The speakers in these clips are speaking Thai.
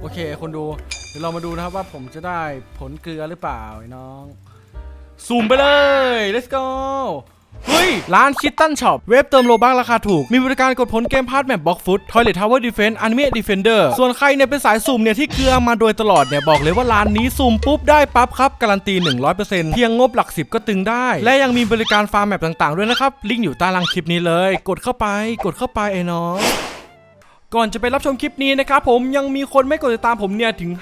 โอเค คนดู เดี๋ยวเรามาดูนะครับว่าผมจะได้ผลเกลือหรือเปล่าไอ้น้อง ซูมไปเลย let's go เฮ้ย ร้านคิตตันช็อป เว็บเติมโลบักราคาถูก มีบริการกดผลเกมพาร์ทแมปบล็อกฟุตทอยเลททาวเวอร์ดีเฟนต์อนิเมะดีเฟนเดอร์ส่วนใครเนี่ยเป็นสายสุ่มเนี่ย ที่เกลือมาโดยตลอดเนี่ย บอกเลยว่าร้านนี้สุ่มปุ๊บได้ปั๊บครับ การันตี 100%เพียงงบหลักสิบก็ตึงได้ และยังมีบริการฟาร์มแมปต่างๆ ด้วยนะครับ ลิงก์อยู่ใต้ล่างคลิปนี้เลย กดเข้าไป กดเข้าไปไอ้น้อง ก่อนจะไปรับชมคลิปนี้นะครับผมยังมีคนไม่กดติดตามผมเนี่ยถึง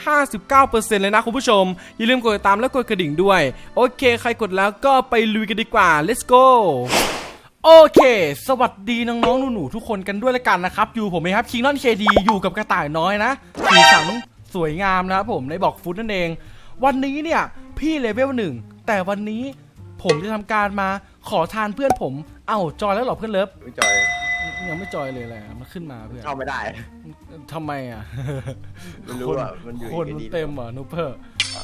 59%เลยนะคุณผู้ชม อย่าลืมกดติดตามและกดกระดิ่งด้วย โอเค ใครกดแล้วก็ไปลุยกันดีกว่า let's go โอเค สวัสดีน้องๆหนูๆทุกคนกันด้วยละกันนะครับ อยู่ผมเองครับคิงนอนเคดีอยู่กับกระต่ายน้อยนะสีสันสวยงามนะครับผมในบอกฟุตนั่นเอง วันนี้เนี่ยพี่เลเวลหนึ่งแต่วันนี้ผมจะทำการมาขอทานเพื่อนผม เอ้าจอยแล้วเหรอเพื่อนเลิฟไม่จอย ยังไม่จอยเลยแหละมันขึ้นมาเพื่อนเข้าไม่ได้ทำไมอะไม่รู้อะมันอยู่คนอีกมันดีเต็มเหรอนูเปอร์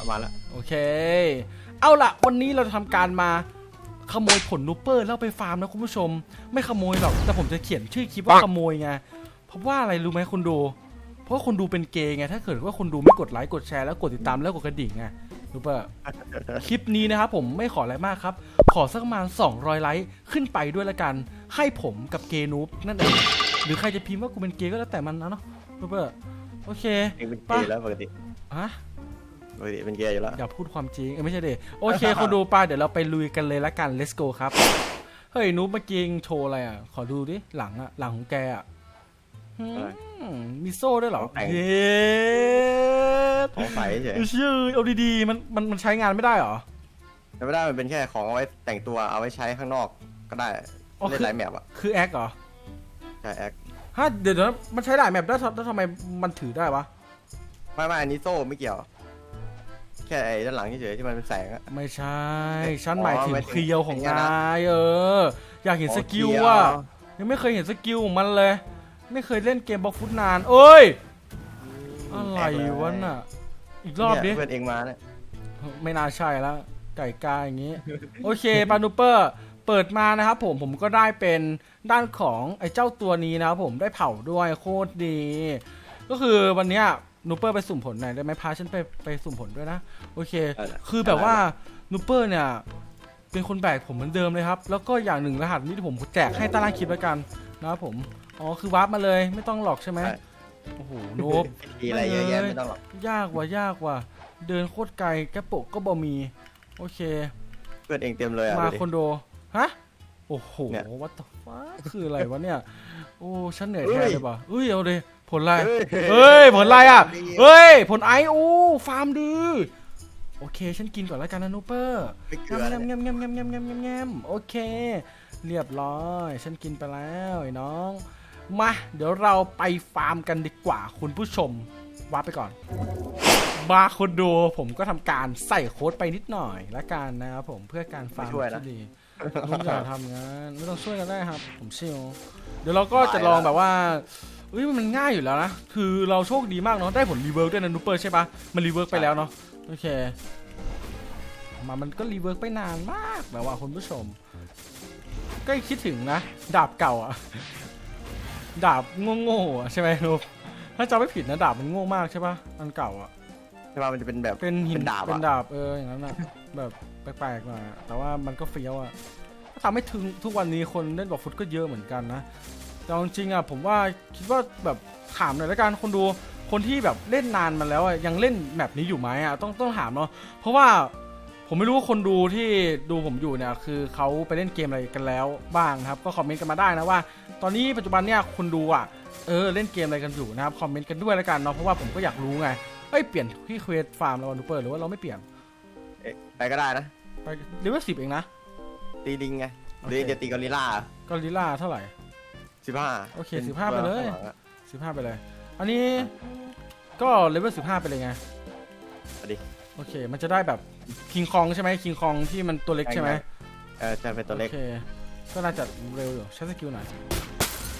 มาแล้วโอเค เอาล่ะ วันนี้เราจะทำการมาขโมยผลนูเปอร์แล้วไปฟาร์มนะคุณผู้ชม ไม่ขโมยหรอกแต่ผมจะเขียนชื่อคลิปว่าขโมยไงเพราะว่าอะไรรู้ไหมคนดู เพราะว่าคนดูเป็นเกย์ไงถ้าเกิดว่าคนดูไม่กดไลค์กดแชร์แล้วกดติดตามแล้วกดกระดิ่งไง นูเปอร์คลิปนี้นะครับผมไม่ขออะไรมากครับ ขอสักประมาณ 200 ไลค์ขึ้นไปด้วยละกัน ให้ผมกับเกย์นูบนั่นเอง หรือใครจะพิมพ์ว่ากูเป็นเกย์ก็แล้วแต่มันนะเนาะนูเปอร์โอเคเองเป็นเกย์แล้วปกติฮะปกติเป็นเกย์อยู่แล้ว อย่าพูดความจริงเอ้ยไม่ใช่เดโอเคคนดูไป้าเดี๋ยวเราไปลุยกันเลยละกัน let's go ครับ เฮ้ยนูบเมื่อกี้เองโชว์อะไรอะ ขอดูดิหลังอะหลังของแกอะหืมอะไรมีโซ่ด้วยเหรอของแต่งเย้ ของใสเฉยชื่อเอาดีๆมันมันมันใช้งานไม่ได้เหรอแต่ไม่ได้มันเป็นแค่ของเอาไว้แต่งตัวเอาไว้ใช้ข้างนอกก็ได้อ๋อเล่คืนอหลายแมปอะคือแอคเหรอใช่แอคฮะเดี๋ยวนะมันใช้หลายแมปได้วแล้วทำไมมันถือได้วะไม่ไม่อันนี้โซ่ไม่เกี่ยว แค่ไอ้ด้านหลังเฉยๆที่มันเป็นแสงอะไม่ใช่ฉันหมายถึงหมายถึงเคียวของอย่างนั้นนายเออ อยากเห็นสกิลอ๋อว่ะเคียวยังไม่เคยเห็นสกิลของมันเลย ไม่เคยเล่นเกมบล็อกฟุตนาน เอ้ย อะไรวะน่ะ อีกรอบดิเนี่ยเพื่อนเองมาเนี่ยไม่น่าใช่แล้วไก่กาอย่างนี้ โอเคปานูเปอร์เปิดมานะครับผมผมก็ได้เป็นด้านของไอ้เจ้าตัวนี้นะครับผมได้เผาด้วยโคตรดี ก็คือวันเนี้ยนูเปอร์ไปสุ่มผลหน่อยได้ไหมพาฉันไปไปสุ่มผลด้วยนะ โอเคได้ได้คือแบบว่านูเปอร์เนี่ยเป็นคนแบกผมเหมือนเดิมเลยครับ แล้วก็อย่างหนึ่งรหัสนี้ที่ผมแจกให้ใตารางคลิปแล้วกันนะครับผม อ๋อ คือวาร์ปมาเลยไม่ต้องหลอกใช่ไหมใช่ โอ้โหโนบมีอะไรเยอะแยะไม่ต้องหรอก ยากว่ะยากว่ะ เดินโคตรไกลแกปโปะก็บ่มี โอเค เพื่อนเองเต็มเลยอะมาดูดิ คอนโด ฮะ โอ้โหเนี่ยวัตถุฟ้าคืออะไรวะเนี่ย โอ้ ฉันเหนื่อยแทนเลยป่ะเอ้ย เอาดิผลอะไรเฮ้เฮ้ย ผลอะไรอะดีเฮ้ย ผลไอโอ้ฟาร์มดีโอเค ฉันกินก่อนแล้วกันนะนูเปอร์ไม่เกลือแงมแงมแงมแงมแงมแงมแงมแงมโอเค เรียบร้อย ฉันกินไปแล้วไอ้น้อง มาเดี๋ยวเราไปฟาร์มกันดีกว่าคุณผู้ชมวาร์ปไปก่อน บาคนดูผมก็ทำการใส่โค้ดไปนิดหน่อยละกันนะครับผมเพื่อการฟาร์มที่ดีลุงอย่าทำงานไม่ต้องช่วยกันได้ครับ ผมชิลเดี๋ยวเราก็จะลองแบบว่าเอ้ยมันง่ายอยู่แล้วนะ คือเราโชคดีมากเนาะได้ผลรีเวิร์กด้วยนะนูเปอร์ใช่ปะมันรีเวิร์กไปแล้วเนาะโอเค มามันก็รีเวิร์กไปนานมากแบบว่าคุณผู้ชม ก็คิดถึงนะ ดาบเก่าอะ ดาบโง่ๆอะใช่ไหมนุ๊กถ้าจำไม่ผิดนะดาบมันโง่มากใช่ปะอันเก่าอะใช่ป่ะมันจะเป็นแบบ เป็นหินเป็นดาบอะ เป็นดาบเอออย่างนั้นอะแบบแปลกๆหน่อยอะแต่ว่ามันก็เฟี้ยวอะก็ทำให้ถึงทุกวันนี้คนเล่นบอกฟุตก็เยอะเหมือนกันนะแต่เอาจริงๆอะผมว่าคิดว่าแบบถามหน่อยละกันคนดูคนที่แบบเล่นนานมาแล้วอะยังเล่นแบบนี้อยู่ไหมอะต้องต้องถามเนาะเพราะว่า ผมไม่รู้ว่าคนดูที่ดูผมอยู่เนี่ยคือเขาไปเล่นเกมอะไรกันแล้วบ้างนะครับ ก็คอมเมนต์กันมาได้นะว่า ตอนนี้ปัจจุบันเนี่ยคนดูอะเออเล่นเกมอะไรกันอยู่นะครับคอมเมนต์กันด้วยละกันเนาะเพราะว่าผมก็อยากรู้ไงเอ้ยเปลี่ยนที่เควสฟาร์มแล้วนูเปอร์หรือว่าเราไม่เปลี่ยนเอ๊ะไปก็ได้นะ ไปเลเวลสิบเองนะ ตีลิงไงโอหเครือจะตีกอริลลากอริลล่าเท่าไหร่สิบห้าโอเค15ไปเลยสิบห้าไปเลย อันนี้ก็เลเวลสิบห้าไปเลยไงสวัสดีโอเค มันจะได้แบบ คิงคองใช่ไหมคิงคองที่มันตัวเล็กใช่ไหมเออจะเป็นตัวเล็กโอเคก็น่าจะเร็วอยู่ใช้สกิลหน่อย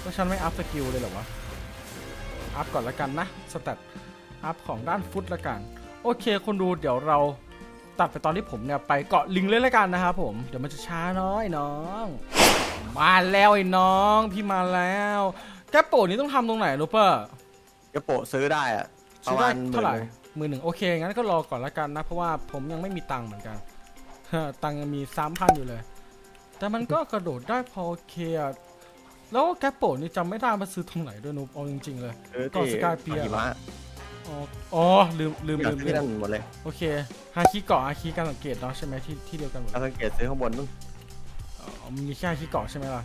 ก็ฉันไม่อัพสกิลเลยเหรอวะอัพก่อนละกันนะสแตทอัพของด้านฟุตละกัน โอเคคนดูเดี๋ยวเราตัดไปตอนที่ผมเนี่ยไปเกาะลิงเลยละกันนะครับผมเดี๋ยวมันจะช้าน้อยน้อง มาแล้วไอ้น้อง พี่มาแล้วแกปโปะนี้ต้องทำตรงไหนรู้ป่ะกระโปะซื้อได้อะซื้อได้ประมาณเท่าไหร่ห มื่นหนึ่งหมื่นหนึ่งโอเค งั้นก็รอก่อนละกันนะ เพราะว่าผมยังไม่มีตังค์เหมือนกันตังค์ยังมีสามพันอยู่เลย แต่มันก็กระโดดได้พอโอเคอะแล้วแกปโปะนี่จำไม่ได้มาซื้อตรงไหนด้วยนุ๊กเอาจริง ๆ เลยเออก่อนที่สกายเปียร์หิมะอ๋ออ๋อลืมลืมอยาลืกมที่ลืนั่นมหมดเลยโอเคฮาคิเกาะฮาคิการสังเกตเนาะใช่ไหมที่ที่เดียวกันหมดเอาสังเกตซื้อข้างบนนู่นอ๋อมันมีแค่ฮาคิเกาะใช่ไหมล่ะ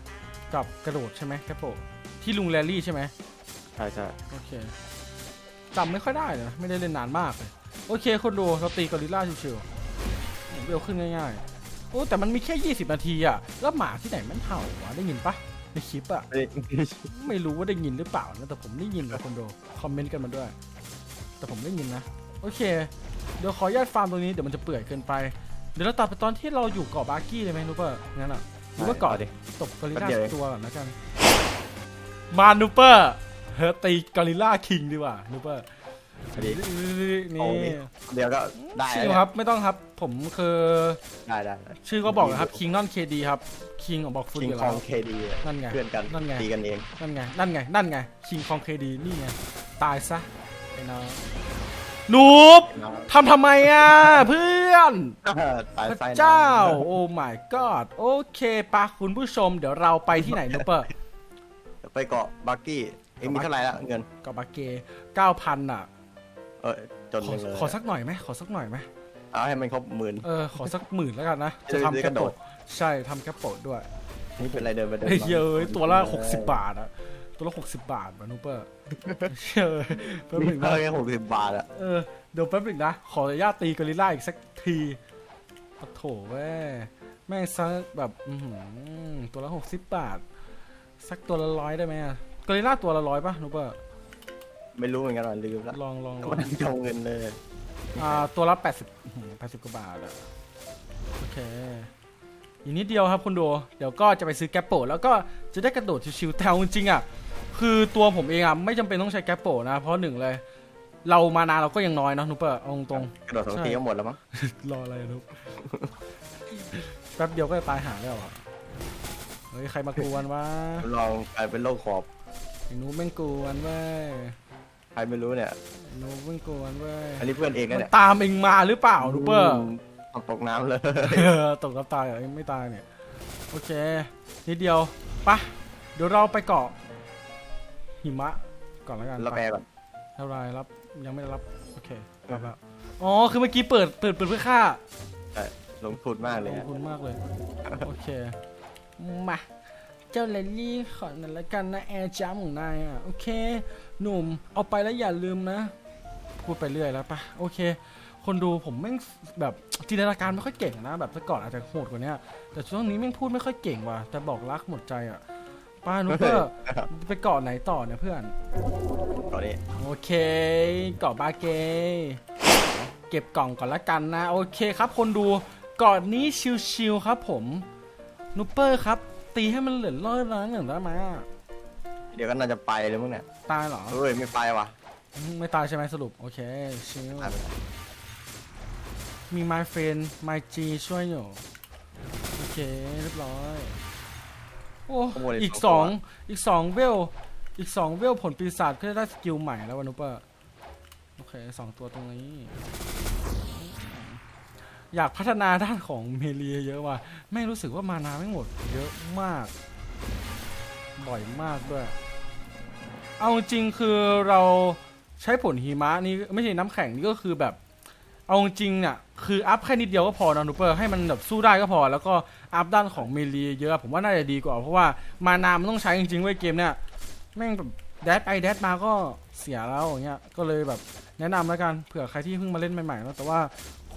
กับกระโดดใช่ไหมแกปโปะที่ลุงแรลลี่ใช่ไหมใช่ใช่โอเค จำไม่ค่อยได้เลยนะไม่ได้เล่นนานมากเลยโอเคคนดูเราตีกอริลล่าชิวๆเร็วขึ้นง่ายๆโอ้แต่มันมีแค่ 20 นาทีอะแล้วหมาที่ไหนมันเห่าวะได้ยินปะในคลิปอะไม่ได้ไม่รู้ว่าได้ยินหรือเปล่านะแต่ผมได้ยินนะคนดูคอมเมนต์กันมาด้วย แต่ผมได้ยินนะ โอเค เดี๋ยวขออนุญาตฟาร์มตรงนี้เดี๋ยวมันจะเปื่อยเกินไปเดี๋ยวเราตัดไปตอนที่เราอยู่เกาะบาร์กี้เลยไหมนูเปอร์งั้นอะหรือว่าเกาะดิตบกอริลลาแป๊บเดียวเองตัวก่อนแล้วกันมานูเปอร์เฮ้ย ตีกอริลลาคิงดีกว่านูเปอร์พอดีนี่โอ้นี่เดี๋ยวก็ได้ชื่แล้วอเนี่ยครับไม่ต้องครับ ผมคือได้ได้ได้ชื่อก็บอกนะครับคิงนอนเคดีครับคิงของบอกฟุตคิงอยู่คแล้องวเคดีนั่นไงเพื่อนกันนั่นไงตีกันเองนั่นไงนั่นไงนั่นไงคิงของเคดีนี่ไงตายซะไอ้น้องนูบทำทำไมอะเพื่อน ตายพระไส้น้ำ เจ้า โอ้ my god โอเคปะคุณผู้ชม เดี๋ยวเราไปที่ไหนนูเปอร์ ไปเกาะบักกี้ เองมีเท่าไหร่ละเงิน กับบาเกเก้าพันอะเออจนขอยังเลยขอสักหน่อยไหมขอสักหน่อยไหมเอาให้มันครบหมื่น เออขอสักหมื่นแล้วกันนะจะจะได้ทำกแกระปโดโปดใช่ทำแกปโปด้วยนี่เป็นไรเดินไปเดินเฮ้ยมาเย้ยตัวละหกสิบบาทอะตัวละหกสิบบาทวะนูเปอร์เชื่อแป๊บหมีนึงเพิ่นะมแค่หกสิบบาทอะเออเดี๋ยวแป๊บหนึงนะ ขออนุญาตตีกอริลล่าอีกสักทีปะโถแม่แม่งซักแบบ อือหือตัวละหกสิบบาท สักตัวละร้อยได้ไหมอะ กอริลล่าตัวละร้อยปะนูเปอร์ไม่รู้เหมือนกันว่าลืมละลองลองลองมันจะเอาเงินเลยอ่าตัวละแปดสิบแปดสิบกว่าบาทอะโอเคอีกนิดเดียวครับคุณดู เดี๋ยวก็จะไปซื้อแกปโปแล้วก็จะได้กระโดดชิวๆแต่เอาจริงๆอะคือตัวผมเองอะไม่จำเป็นต้องใช้แกปโปนะ เพราะหนึ่งเลย เรามานานเราก็ยังน้อยเนาะนุปเปอร์เอาตรงกระโดดสองทีก็หมดแล้วมั้งๆรออะไรอะนุปแป๊บเดียวก็จะตายหาแล้วอะเฮ้ยใครมากวนวะลองกลายเป็นโรคขอบ ไอ้หนูแม่งกวนเว้ยใครไม่รู้เนี่ย ไอ้หนูแม่งกวนเว้ยอันนี้เพื่อนเองมันะนเนี่ยตามเองมาหรือเปล่านุปเปอร์มตกน้ำเลย เออตกกับตายเหรอยังไม่ตายเนี่ย โอเค นิดเดียวปะเดี๋ยวเราไปเกาะหิมะ ก่อนแล้วกันแล้วแปลก่อน เท่าไรรับยังไม่ได้รับ โอเครับแล้วอ๋อ คือเมื่อกี้เปิดเปิดเปิดเพื่อค่าลงทุนมากเลยขอบอะคุณมากเลย โอเค มา เจ้าเลลี่ขอหนั่นละกันนะแอร์จ้าของนายอะ โอเค หนุ่มเอาไปแล้วอย่าลืมนะ พูดไปเรื่อยแล้วปะโอเค คนดูผมแม่งแบบจินตนาการไม่ค่อยเก่งนะ แบบแต่ก่อนอาจจะโหดกว่านี้แต่ช่วงนี้แม่งพูดไม่ค่อยเก่งว่ะแต่บอกรักหมดใจอะป้านุ๊กเกอร์ไปเกาะไหนต่อเนี่ยเพื่อนตอนนี้โอเคเกาะบาเก เก็บกล่องก่อนละกันนะ โอเคครับ คนดูเกาะนี้ชิวๆครับผมนูเปอร์ครับ ตีให้มันเหลือร้อยล้านหนึ่งได้ไหมอะเดี๋ยวก็น่าจะไปเลยมั้งเนี่ยตายเหรอ เฮ้ยไม่ไปว่ะอืมไม่ตายใช่ไหมสรุป โอเคชิวไปไปมี my friend my G ช่วยอยู่ โอเค เรียบร้อย โอ้อีกสองอีกสองเวล อีกสองเวลผลปีศาจก็จะได้สกิลใหม่แล้ววานุปเปอร์โอเคสองตัวตรงนี้ อยากพัฒนาด้านของเมลีเยอะว่ะแม่งรู้สึกว่ามานาไม่หมด เยอะมาก บ่อยมากด้วย เอาจริงคือเราใช้ผลหิมะนี่ไม่ใช่น้ำแข็งนี่ก็คือแบบ เอาจริงเนี่ยคืออัพแค่นิดเดียวก็พอนะนูเปอร์ให้มันแบบสู้ได้ก็พอ แล้วก็อัพด้านของเมลีเยอะ ผมว่าน่าจะดีกว่า เพราะว่ามานามันต้องใช้จริงๆเว้เกมเนี่ยแม่งแบบแดดไปแดดมาก็เสียแล้วอย่างเงี้ยก็เลยแบบแนะนำแล้วกันเผื่อใครที่เพิ่งมาเล่นใหม่ๆแล้วแต่ว่า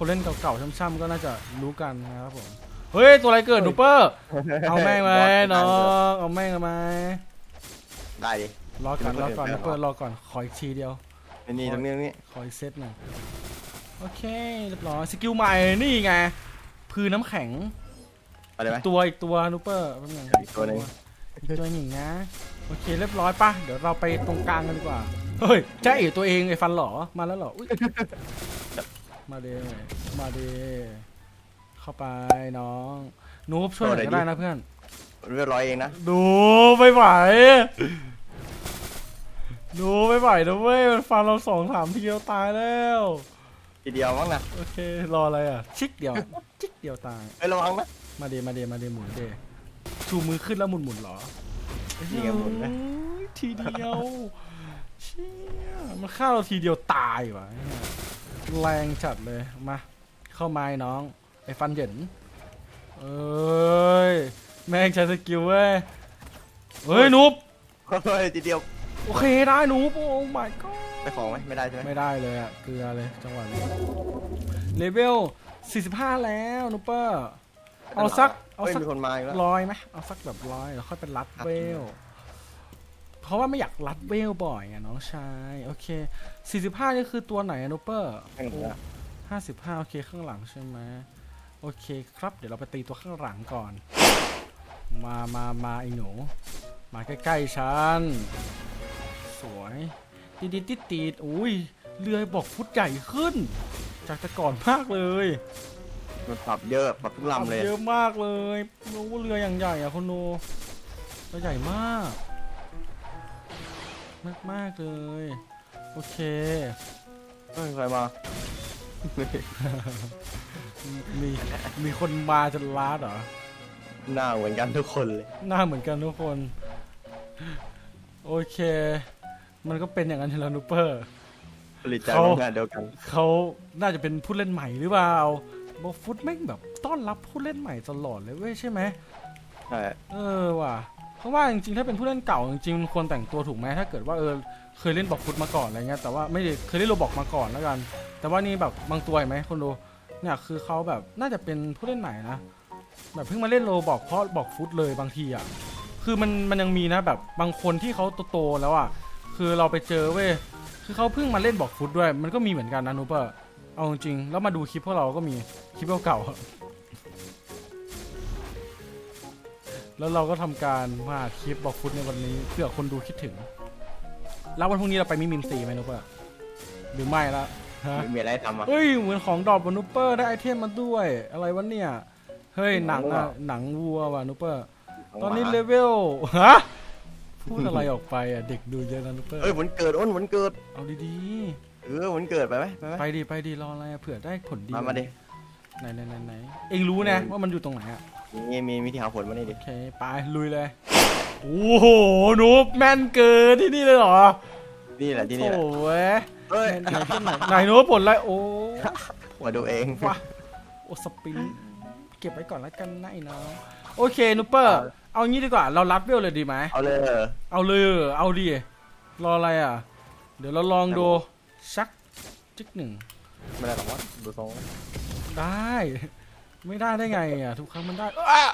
คนเล่นเก่าๆ ช่ำๆ ก็น่าจะรู้กันนะครับผม เฮ้ย ตัวอะไรเกิดนูเปอร์ เอาแม่งไหมน้อง เอาแม่งไหมได้ดิ รอก่อนรอก่อนเดี๋นูยวเปอร์รอก่อน ขออีกทีเดียว นี่นี่ตรงนี้ตรงนี้ขออีกเซตหนึ่งโอเค เรียบร้อย สกิลใหม่ นี่ไง พือน้ำแข็งไปเลยไหมตัวอีกตัวนูเปอร์แป๊บนึงอีกตัวหนึ่งอีกตัวหนึ่งนะ โอเค เรียบร้อยปะเดี๋ยวเราไปตรงกลางกันดีกว่า เฮ้ยจ้าเอ๋ตัวเองไอ้ฟันหล่อมาแล้วเหรออุ๊ย มาเดมาเดเข้าไปน้องนูบช่วยหน่อยก็ได้นะเพื่อนเรียบร้อยเองนะ ดูไม่ไหวหนูไม่ไหวนะเว้ย มันฟันเราสองสามทีเดียวตายแล้ว ทีเดียวมั้งนะ โอเค รออะไรอะ ชิกเดียว ชิกเดียวตายเอ้ยระวังนะ มาเดมาเดมาเดหมุนเดชูมือขึ้นแล้วหมุนหมุนเหรอนี่ไงหมุนไหมโอ้ยทีเดียว เชี่ย มันฆ่าเราทีเดียวตายวะ แรงจัดเลย มา เข้าไม้น้อง ไอ้ฟันเหยินเอ้ย แม่งใช้สกิลเว้ย เฮ้ยนุ๊บเฮ้ยทีเดียวโอเคได้นุ๊บโอ้ my god ไปของไหมไม่ได้ใช่ไหมไม่ได้เลยอะเกลือเลยจังหวะนี้เลเวล 45 แล้วนุปเปอร์ เอาสัก เอาเฮ้ยสักมีคนมาอีกแล้วร้อยไหมเอาสักแบบร้อยแล้วค่อยเป็นรัดเวล เพราะว่าไม่อยากรัดเวลบ่อยไงน้องชายโอเค45นี่คือตัวไหนอะนุปเปอร์ข้างหลังอะห้าสิบห้าโอเคข้างหลังใช่ไหมโอเคครับ เดี๋ยวเราไปตีตัวข้างหลังก่อน มามามาไอ้หนู มาใกล้ๆฉัน สวยติดติดติดติดอุ้ยเรือบอกฟุตใหญ่ขึ้น จากแต่ก่อนมากเลยมันปรับเยอะปรับทุกลำเลย เยอะมากเลยรู้ว่าเรืออย่างใหญ่อะคุณโนเรือใหญ่มาก มากมาก ๆ เลย โอเค เฮ้ยใครมา มีมีคนมาจนล้าดเหรอ หน้าเหมือนกันทุกคนเลย หน้าเหมือนกันทุกคน โอเค มันก็เป็นอย่างนั้นอยู่แล้วนูเปอร์ ผลิตใจเขาโรงงานเดียวกัน เขาน่าจะเป็นผู้เล่นใหม่หรือเปล่าบอกฟุตแม่งแบบต้อนรับผู้เล่นใหม่ตลอดเลยเว้ยใช่ไหม ใช่ เออว่ะ เพราะว่าจริงๆถ้าเป็นผู้เล่นเก่าจริงๆมันควรแต่งตัวถูกไหมถ้าเกิดว่าเออเคยเล่นบอกฟุตมาก่อนอะไรเงี้ยแต่ว่าไม่ได้เคยเล่นโรบอกมาก่อนแล้วกัน แต่ว่านี่แบบบางตัวเห็นไหมคนดูเนี่ยคือเขาแบบน่าจะเป็นผู้เล่นใหม่นะแบบเพิ่งมาเล่นโรบอกเพราะบอกฟุตเลยบางทีอะคือมันมันยังมีนะแบบบางคนที่เขาโตๆแล้วอะคือเราไปเจอเว้ยคือเขาเพิ่งมาเล่นบอกฟุตด้วย มันก็มีเหมือนกันนะนูเปอร์เอาจริงๆแล้วมาดูคลิปพวกเราก็มีคลิปเก่าๆ แล้วเราก็ทำการมาคลิปบอกฟุตในวันนี้เพื่อคนดูคิดถึง แล้ววันพรุ่งนี้เราไปมิมิมซีไหมนูเปอร์หรือไม่ละฮะมีอะไรให้ทำอะ เฮ้ยเหมือนของดอกบนนูเปอร์ได้ไอเทมมาด้วย อะไรวะเนี่ย เฮ้ยหนังอะหนังวัวว่ะนูเปอร์ตอนนี้เลเวลฮะพูดอะไรออกไปอะเด็กดูเยอะนะนูเปอร์เอ้ยวันเกิดอ้นวันเกิด เอาดีเออวันเกิดไปไหมไปไหมๆไปดีไปดีรออะไรอะเผื่อได้ผลดีมามาดิไหนไหนไหนไหนเองรู้นะว่ามันอยู่ตรงไหนอะ มีมีมีที่หาผลมานี่ดิ โอเค ไป ลุยเลย โอ้โหนูบแม่นเกินที่นี่เลยเหรอนี่แหละที่นี่แหละโอ้ยเอ้ยไหนไหนไหนไหนนูบผลอะไรโอ้มาดูเองว้าโอสปินเก็บไว้ก่อนแล้วกันนะไอ้น้องโอเคนูเปอร์เอางี้ดีกว่าเรารับเวลเลยดีไหมเอาเลยเอาเลยเอาดิรออะไรอะ เดี๋ยวเราลองดูชักจิกหนึ่งไม่ได้หรอกวะดูทรงได้ ไม่ได้ได้ไงอะทุกครั้งมันได้อ๊ะ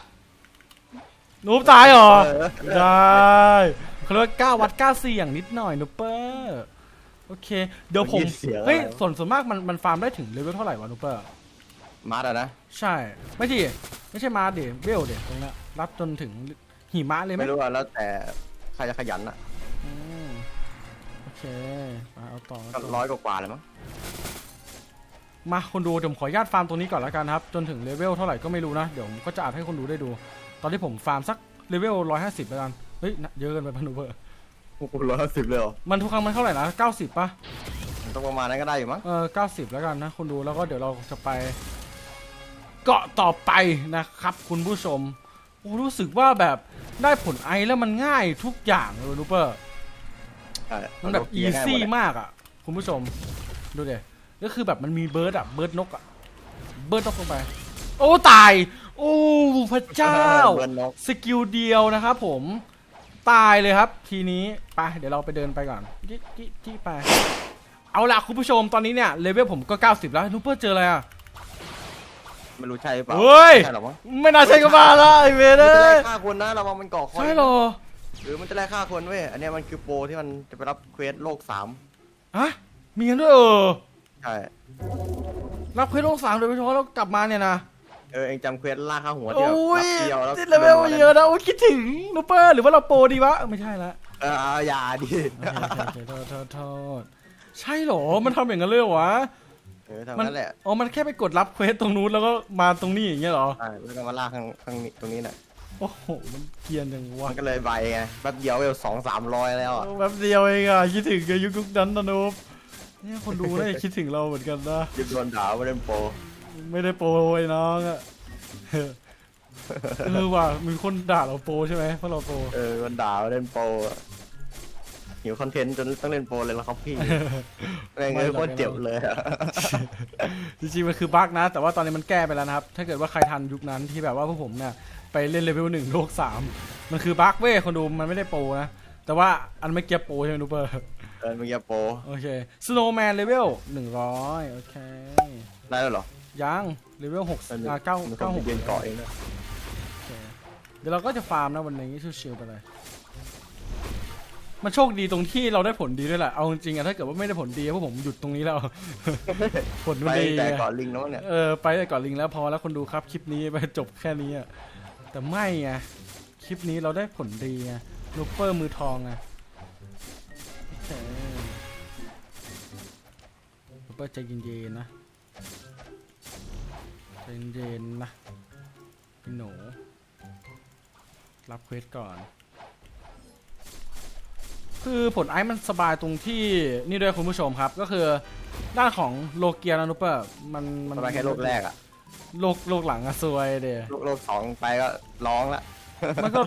นูบตายเหรอเออได้เขาเรียกว่าก้าวัดก้าเสี่ยงนิดหน่อยนูเปอร์โอเค เดี๋ยวผมเสียงอะไรเฮ้ยส่วนส่วนมากมันมันฟาร์มได้ถึงเลเวลเท่าไหร่วะนูเปอร์ มาแล้วนะ ใช่ ไม่ดิไม่ใช่มาเดเวลเดตรงเนี้ยรับจนถึงหิมะเลยไหมไม่รู้อะแล้วแต่ใครจะขยันอะอืมโอเคมาเอาต่อก็ร้อยกว่าๆเลยมั้ง มาคนดูเดี๋ยวผมขออนุญาตฟาร์มตรงนี้ก่อนแล้วกันครับ จนถึงเลเวลเท่าไหร่ก็ไม่รู้นะ เดี๋ยวผมก็จะอัดให้คนดูได้ดู ตอนที่ผมฟาร์มสักเลเวลร้อยห้าสิบแล้วกัน เฮ้ยนะเยอะเกินไปพันูเบอร์โอ้โหร้อยห้าสิบเลยเหรอมันทุกครั้งมันเท่าไหร่นะเก้าสิบป่ะมันต้องประมาณนั้นก็ได้อยู่มั้งเออเก้าสิบแล้วกันนะคนดูแล้วก็เดี๋ยวเราจะไป เกาะต่อไปนะครับ คุณผู้ชมโอ้รู้สึกว่าแบบได้ผลไอแล้วมันง่ายทุกอย่างเลยนูเปอร์ ใช่มันแบบอีง่ายหมดซี่เลยมากอะ คุณผู้ชม ดูเดี๋ย ก็คือแบบมันมีเบิร์ดอะเบิร์ดนกอะเบิร์ดนกลงไป โอ้ตาย โอ้พระเจ้า เบิร์นนก สกิลเดียวนะครับผมตายเลยครับ ทีนี้ไปเดี๋ยวเราไปเดินไปก่อนจี้จี้จี้ไป เอาล่ะคุณผู้ชมตอนนี้เนี่ยเลเวลผมก็ 90 แล้วนูเปอร์เจออะไรอะไม่รู้ใช่หรือเปล่าเฮ้ยใช่หรอมั้งไม่น่าใช่ก็บ้าละไอเวมันเด้จะไล่ยฆ่าคนนะระวังมันก่อคอยใช่เหรอหรือมันจะไล่ฆ่าคนเว้ย อันเนี้ยมันคือโปรที่มันจะไปรับเควสโลกสามฮะมีกันด้วยเออใช่รับเควสโลกสามโดยเฉพาะแล้วกลับมาเนี่ยนะเออเองจำเควสล่าฆ่าหัวที่โอ้แบบยรับเดียวแล้วติดเลเวลเยอะนะโอ้ยคิดถึงนูเปอร์หรือว่าเราโปรดีวะเออไม่ใช่ละเออเอาอย่าดิโอเคโอเคโทษโทษโทษใช่เหรอมันทำอย่างนั้นเลยเหรอวะเออทำนั้นแหละอ๋อมันแค่ไปกดรับเควสตรงนู้นแล้วก็มาตรงนี้อย่างเงี้ยเหรออ่าแล้วก็มาล่าข้างข้างนี้ตรงนี้น่ะโอ้โหมันเกรียนจังวะมันก็เลยใบไงแป๊บเดียวเวลสองสามร้อยแล้วอะแป๊บเดียวเองอะคิดถึงกับยุคนั้นนะนุ๊บ เนี่ยคนดูน่าจะคิดถึงเราเหมือนกันนะยิบโดนด่าว่าเล่นโปรไม่ได้โปรไอ้น้องอะเออเออว่ะมีคนด่าเราโปรใช่ไหมเพราะเราโปรเออโดนด่าว่าเล่นโปรอะหิวคอนเทนต์จนต้องเล่นโปรเลยแล้วครับพี่แม่งไม่เอ้ยหรอกโคตรเจ็บเลยอะจริงๆมันคือบั๊กนะ แต่ว่าตอนนี้มันแก้ไปแล้วนะครับ ถ้าเกิดว่าใครทันยุคนั้นที่แบบว่าพวกผมเนี่ยไปเล่นเลเวลหนึ่งโลกสามมันคือบั๊กเว้ยคนดูมันไม่ได้โปรนะแต่ว่าอันไม่เก็บโปรใช่ไหมนูเปอร์ เออเมื่อกี้โปรโอเคสโนว์แมนเลเวลหนึ่งร้อยโอเคได้แล้วเหรอยังเลเวลหกมันอ่าเก้ามันเก้าหกยืนเกาะเองนะโอเคเดี๋ยวเราก็จะฟาร์มนะวันนี้ชิวๆไปเลยมันโชคดีตรงที่เราได้ผลดีด้วยแหละ เอาจริงๆอะถ้าเกิดว่าไม่ได้ผลดีพวกผมหยุดตรงนี้แล้ว ผลมันไปดีแต่ไงเกาะลิงแล้วมั้งเนี่ย เออไปแต่ก่อนลิงแล้วพอแล้วคนดูครับคลิปนี้ไปจบแค่นี้อะแต่ไม่ไงคลิปนี้เราได้ผลดีไงลูเปอร์มือทองไง เปอร์ใจเย็นๆนะใจเย็นๆนะพี่หนู รับเควสก่อน คือผลไอซ์มันสบายตรงที่นี่ด้วยคุณผู้ชมครับ ก็คือด้านของโลเกียนะนุปเปอร์มันมันมันมาแค่โลกแรกอะโลกโลกหลังอะซวยเดยโลกโลกสองไปก็ร้องละ มันก็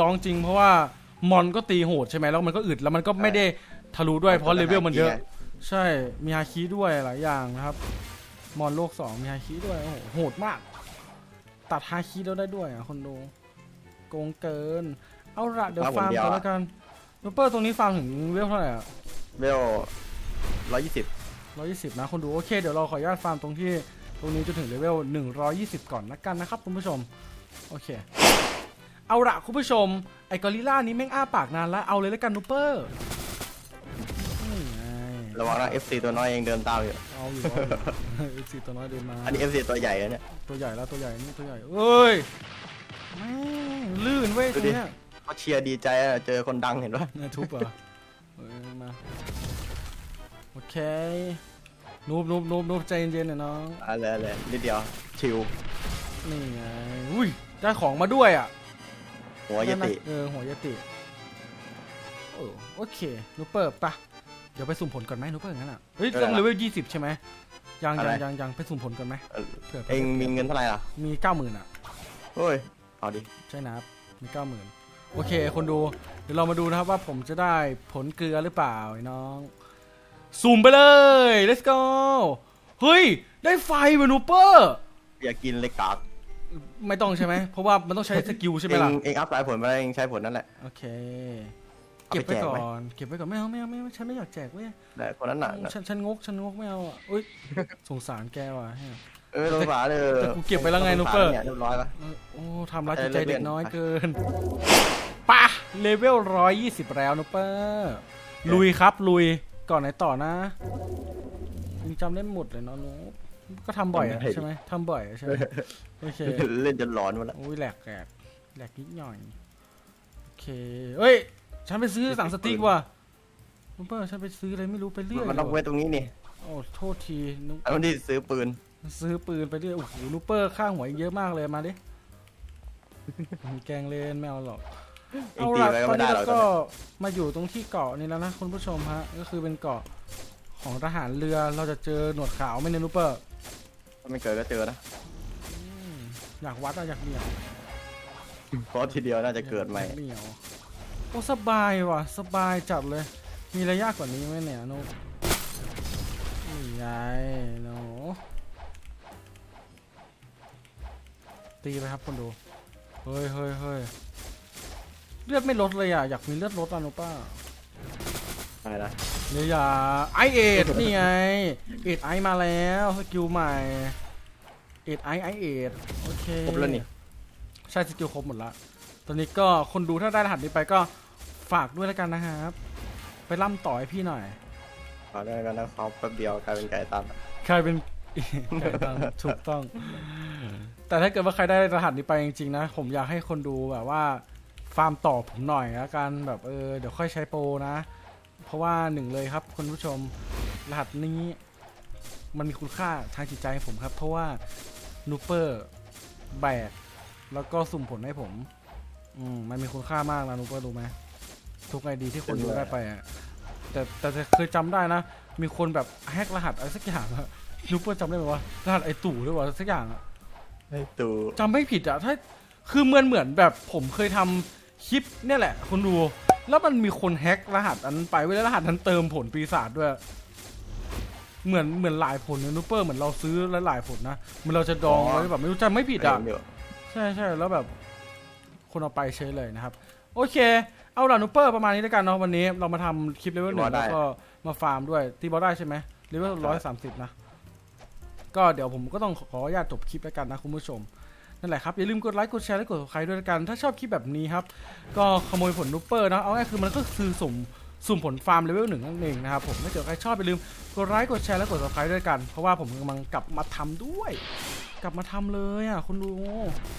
ร้องจริงเพราะว่ามอนก็ตีโหดใช่ไหมแล้วมันก็อึดแล้วมันก็ไม่ได้ทะลุด้วยเพราะเลเวลมันเยอะ ใช่มีฮาคิด้วยหลายอย่างนะครับ มอนโลกสองมีฮาคิด้วยโอ้โหโหดมาก ตัดฮาคิแล้วได้ด้วยอะคนดูโกงเกิน เอาละเดี๋ยวฟาร์มกันแล้วกันนูเปอร์ตรงนี้ฟาร์มถึงเวลเท่าไหร่อะเวลร้อยยี่สิบร้อยี่สิบนะคนดูโอเคเดี๋ยวเราขออนุญาตฟาร์มตรงที่ตรงนี้จนถึงเลเวลหนึ่งร้อยี่สิบก่อนนะกันนะครับคุณผู้ชมโอเค เอาละคุณผู้ชมไอ้กอริลล่านี้แม่งอ้าปากนานแล้วเอาเลยแล้วกันนูเปอร์นี่ไง ระวังนะ FC ตัวน้อยเองเดินตามอยู่ เอาอยู่เอาอยู่สีตัวน้อยเดินมาอันนี้ FC ตัวใหญ่อะเนี่ย ตัวใหญ่แล้วตัวใหญ่นี่ตัวใหญ่เอ้ยแม่งลื่นเว้ยตรงเนี้ยเขาเชียร์ดีใจอะเจอคนดังเห็นปะเนี่ยทุบเหรอะเออมาโอเคนูบนูบนูบนูบใจเย็นๆหน่อยน้องอะไรอะไรนิดเดียว ชิว นี่ไงอุ้ยได้ของมาด้วยอะ หัวยติเออหัวยติโอ้โอเคนูเปิดปะเดี๋ยวไปสุ่มผลก่อนไหมนูเปิดงั้นอะเฮ้ยต้องเลเวลยี่สิบใช่ไหมยังยังยังยังไปสุ่มผลก่อนไหมเออเผื่อเองมีเงินเท่าไหร่ล่ะมีเก้าหมื่นอะ เฮ้ยเอาดิใช่นะครับมีเก้าหมื่นโอเค คนดู เดี๋ยวเรามาดูนะครับว่าผมจะได้ผลเกลือหรือเปล่าไอ้น้องซูมไปเลย let's go เฮ้ย ได้ไฟเวนูเปอร์ อยากกินเลยกากไม่ต้องใช่ไหม เพราะว่ามันต้องใช้สกิลใช่ไหมเองล่ะเองอัพสายผลมาเองใช้ผลนั่นแหละโอเค เอาเก็บไปไว้แจกก่อไหมนเก็บไว้ก่อนไม่เอาไม่เอาไม่เอาฉันไม่อยากแจกเว้ยแต่คนนั้นน่ะฉันฉันงกฉันงกไม่เอาอะอุ้ย สงสารแกว่ะเฮ้ยเออสงสารเลยแต่กูเก็บไว้แล้วไงนุ๊กเปอร์ เนี่ยเรียบร้อยปะ เออโอ้ทำร้ายจิตเออใจเล่นเด็กน้อยเกินปะเลเวลร้อยยี่สิบแล้วนุปเปอร์ลุยครับลุยก่อนไหนต่อนะยังจำได้หมดเลยเนาะนุ๊กก็ทำบ่อยอะใช่ไหมทำบ่อยอะใช่ไหมโอเคเล่นจนหลอนหมดแล้วโอ้ยแหลกแหลกแหลกนิดหน่อยโอเคเอ้ย ฉันไปซื้อสั่งสติ๊กว่ะนุปเปอร์ฉันไปซื้ออะไรไม่รู้ไปเรื่อยมันต้องไว้ตรงนี้นี่โอ้โทษทีนุ๊กอันที่ซื้อปืน ซื้อปืนไปเรื่อยโอ้โหนุปเปอร์ข้างหัวเยอะมากเลยมาดิแกล้งเล่นไม่เอาหรอกเองเอาตีละไปก็ตอนไม่ได้นี้หรเราอกก็มาอยู่ตรงที่เกาะนี่แล้วนะคุณผู้ชมฮะก็คือเป็นเกาะของทหารเรือเราจะเจอหนวดขาวไหม่เนยนุปเปอร์ถ้าไม่เกิดก็เจอนะอืมอยากวัดอะอยากเหนียวเพราะทีเดียวน่าจะเกิดใหม่อยาเหนียว โอ้สบายว่ะ สบายจัดเลย มีอะไรยากกว่านี้ไหมเนี่ยนุ๊กนี่ไงหนูตีไปครับคนดู เฮ้ยเฮ้ยเฮ้ยเลือดไม่ลดเลยอะ อยากมีเลือดลดอะนุป้าอะไรนะเดี๋ยวอย่าไอเอ็ดนี่ไง เอ็ดไอมาแล้วสกิลใหม่ เอ็ดไอไอเอ็ดโอเค ครบแล้วนี่ ใช่สกิลครบหมดละ ตอนนี้ก็คนดูถ้าได้รหัสนี้ไปก็ฝากด้วยแล้วกันนะครับ ไปล่ำต่อให้พี่หน่อยเอาได้กันนะเขาแป๊บเดียวกลายเป็นไก่ตันใครเป็น ไก่ตังถูกต้อง แต่ถ้าเกิดว่าใครได้รหัสนี้ไปจริงๆนะ ผมอยากให้คนดูแบบว่า ฟาร์มต่อผมหน่อยแล้วกันแบบเออเดี๋ยวค่อยใช้โปรนะ เพราะว่าหนึ่งเลยครับคุณผู้ชมรหัสนี้มันมีคุณค่าทางจิตใจให้ผมครับ เพราะว่านูเปอร์แบกแล้วก็สุ่มผลให้ผม อืมมันมีคุณค่ามากนะนุ๊กรู้ไหมทุกไอดีที่คนดูได้ไปอะแต่แต่แต่เคยจำได้นะ มีคนแบบแฮกรหัสอะไรสักอย่างอะนุ๊กจำได้ไหมว่ารหัสไอตู่หรือว่าสักอย่างอะให้ตูจำไม่ผิดอะถ้าคือเหมือนเหมือนแบบผมเคยทำคลิปเนี่ยแหละ คนดู แล้วมันมีคนแฮกรหัสอันนั้นไปเว้ยแล้วรหัสนั้นเติมผลปีศาจด้วย เหมือนเหมือนหลายผลนะนูเปอร์เหมือนเราซื้อหลายๆผลนะเหมือนเราจะดองไว้แบบไม่รู้จำไม่ผิดอะเดี๋ยวใช่ใช่แล้วแบบ คนเอาไปเฉยเลยนะครับ โอเค เอาล่ะนูเปอร์ประมาณนี้แล้วกันเนาะวันนี้เรามาทำคลิปเลเวลหนึ่งแล้วก็มาฟาร์มด้วยตีบอลได้ใช่ไหมเลเวลร้อยสามสิบนะ ก็เดี๋ยวผมก็ต้องขออนุญาตจบคลิปแล้วกันนะคุณผู้ชม นั่นแหละครับ อย่าลืมกดไลค์กดแชร์และกด subscribe ด้วยละกัน ถ้าชอบคลิปแบบนี้ครับ ก็ขโมยผลนูเปอร์นะเอาง่ายคือมันก็คือสุ่มสุ่มผลฟาร์มเลเวลหนึ่งนั่นเองนะครับผมถ้าเกิดใครชอบอย่าลืมกดไลค์กดแชร์และกด subscribe ด้วยกัน เพราะว่าผมกำลังกลับมาทำด้วย กลับมาทำเลยอะคุณดู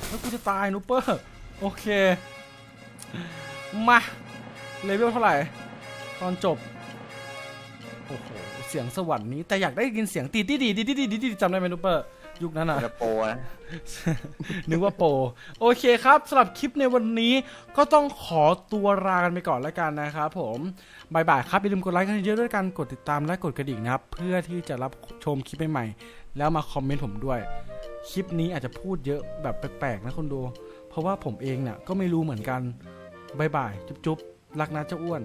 แล้วกูจะตายนูเปอร์ โอเค มา เลเวลเท่าไหร่ ตอนจบ โอ้โห เสียงสวรรค์นี้ แต่อยากได้ยินเสียงตีดีดีดีดีดีดีจำได้ไหมนูเปอร์ยุคนั้นอะจะโปรนะนึกว่าโปรโอเคครับสำหรับคลิปในวันนี้ก็ต้องขอตัวลากันไปก่อนแล้วกันนะครับผมบายบายครับอย่าลืมกดไลค์กันเยอะๆด้วยกันกดติดตามและกดกระดิ่งนะครับ เพื่อที่จะรับชมคลิปใหม่ๆแล้วมาคอมเมนต์ผมด้วย คลิปนี้อาจจะพูดเยอะแบบแปลกๆนะคนดูเพ ราะว่าผมเองเนี่ยก็ไม่รู้เหมือนกันบายบายจุ๊บๆรักนะเจ้าอ้วน